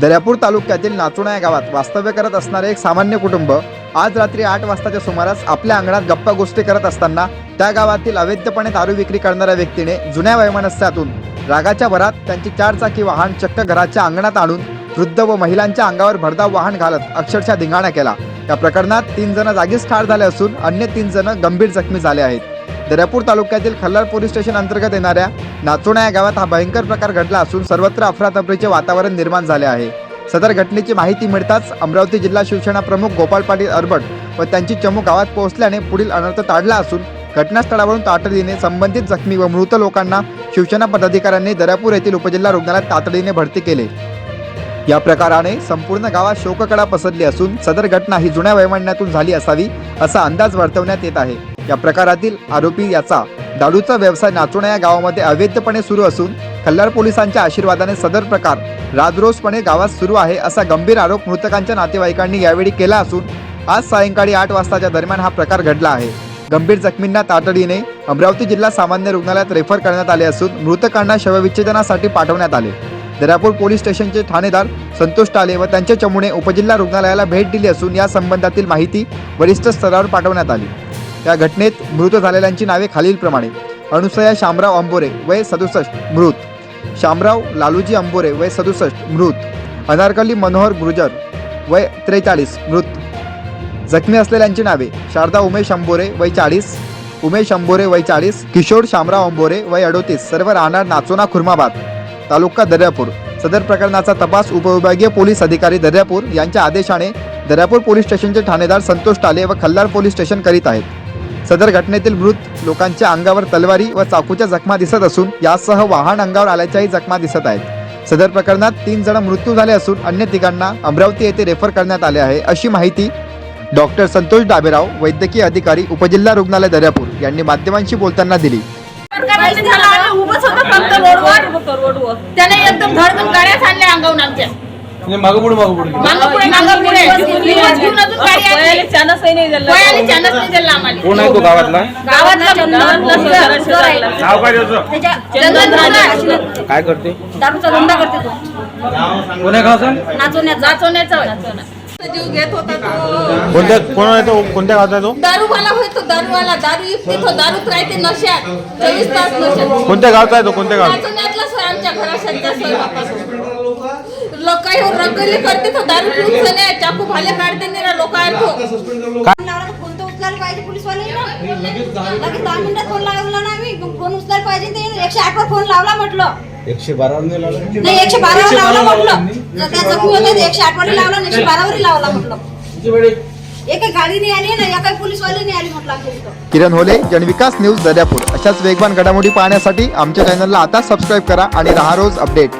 दर्यापूर तालुक्यातील नाचोणा या गावात वास्तव्य करत असणारे एक सामान्य कुटुंब आज रात्री आठ वाजताच्या सुमारास आपल्या अंगणात गप्पा गोष्टी करत असताना त्या गावातील अवैधपणे दारू विक्री करणाऱ्या व्यक्तीने जुन्या वैमनस्यातून रागाच्या भरात त्यांची चारचाकी वाहन चक्क घराच्या अंगणात आणून वृद्ध व महिलांच्या अंगावर भरधाव वाहन घालत अक्षरशः धिंगाणा केला. या प्रकरणात तीन जण जागीच ठार झाले असून अन्य तीन जण गंभीर जखमी झाले आहेत. दर्यापूर तालुक्यातील खल्लार पोलीस स्टेशन अंतर्गत येणाऱ्या नाचोणा या गावात हा भयंकर प्रकार घडला असून सर्वत्र अफरातफरीचे वातावरण निर्माण झाले आहे. सदर घटनेची माहिती मिळताच अमरावती जिल्हा शिवसेना प्रमुख गोपाल पाटील अरबट व त्यांची चमू गावात पोहोचल्याने पुढील अनर्थ ताडला असून घटनास्थळावरून तातडीने संबंधित जखमी व मृत लोकांना शिवसेना पदाधिकाऱ्यांनी दर्यापूर येथील उपजिल्हा रुग्णालयात तातडीने भरती केले. या प्रकाराने संपूर्ण गावात शोककळा पसरली असून सदर घटना ही जुन्या वैमान्यातून झाली असावी असा अंदाज वर्तवण्यात येत आहे. या प्रकारातील आरोपी याचा दारूचा व्यवसाय नाचोणा या गावामध्ये अवैधपणे सुरू असून खल्लार पोलिसांच्या आशीर्वादाने सदर प्रकार राजरोसपणे गावात सुरू आहे असा गंभीर आरोप मृतकांच्या नातेवाईकांनी यावेळी केला असून आज सायंकाळी आठ वाजताच्या दरम्यान हा प्रकार घडला आहे. गंभीर जखमींना तातडीने अमरावती जिल्हा सामान्य रुग्णालयात रेफर करण्यात आले असून मृतकांना शवविच्छेदनासाठी पाठवण्यात आले. दर्यापूर पोलीस स्टेशनचे ठाणेदार संतोष टाले व त्यांच्या चमूने उपजिल्हा रुग्णालयाला भेट दिली असून या संबंधातील माहिती वरिष्ठ स्तरावर पाठवण्यात आली. या घटनेत मृत झालेल्यांची नावे खालीलप्रमाणे. अनुसया शामराव अंबोरे वय सदुसष्ट मृत. शामराव लालूजी अंबोरे वय सदुसष्ट मृत. अनारकली मनोहर गुर्जर वय त्रेचाळीस मृत. जखमी असलेल्यांची नावे शारदा उमेश अंबोरे वय चाळीस उमेश अंबोरे वय चाळीस किशोर शामराव अंबोरे वय अडोतीस. सर्व राहणार नाचोना खुर्माबाद. तालुका दर्यापूर. सदर प्रकरणाचा तपास उपविभागीय पोलीस अधिकारी दर्यापूर यांच्या आदेशाने दर्यापूर पोलीस स्टेशनचे ठाणेदार संतोष टाले व खल्लार पोलीस स्टेशन करीत आहेत. सदर घटनेतील मृत लोकांच्या अंगावर तलवारी व चाकूच्या जखमा दिसत असून यासह वाहन अंगावर आल्याच्याही जखमा दिसत आहेत. सदर प्रकरणात तीन जण मृत्यू झाले असून अन्य तिघांना अमरावती येथे रेफर करण्यात आले आहे अशी माहिती डॉक्टर संतोष डाबेराव वैद्यकीय अधिकारी उपजिल्हा रुग्णालय दर्यापूर यांनी माध्यमांशी बोलताना दिली. होतो त्याने एकदम धडकन गाड्या आणल्या अंगावून आमच्या. म्हणजे मागं पुढे मागं पुढे. मागं पुढे मागं पुढे. दिवस घेऊन अजून गाडी आणली. पयाले चानस नाही दिला. पयाले चानस नाही दिला आम्हाला. कोण आहे तो गावातला? गावातला गावातला मुलगा, सुधार आहे. नाव काय त्याचं? चंदन. काय करते? दारूचा धंदा करते तो. कोण्या गावचा? नाचवण्यात नाचवण्याचा. जीव घेत होता तो. कोणत्या कोण आहे तो? कोणत्या गावाचा आहे तो? दारूवाला होय तो दारूवाला. दारू तो दारूच राहते नशात. चोवीस तास नशात. कोणत्या गावचा आहे तो? कोणत्या गाव? लोक रंगोली करते तो दारू पिऊन सने चाकू भाले काढते नाही लोक ऐकतो फोन लावला तर फोन तर उचलायला पाहिजे लगेच दहा मिनिटात फोन लावला ना आम्ही. मग फोन उचलायला पाहिजे ते. एकशे आठ वर फोन लावला म्हटलं. एकशे बारा नाही एकशे बारावर लावला म्हटलं. त्या जखमी होते एकशे आठ वर लावला एकशे बारावर लावला म्हटलं. एक गाडी आली ना एका आली म्हटलं आमच्या इथं. किरण होले जनविकास न्यूज दर्यापूर. अशाच वेगवान घडामोडी पाहण्यासाठी आमच्या चॅनलला आता सबस्क्राईब करा आणि रहा रोज अपडेट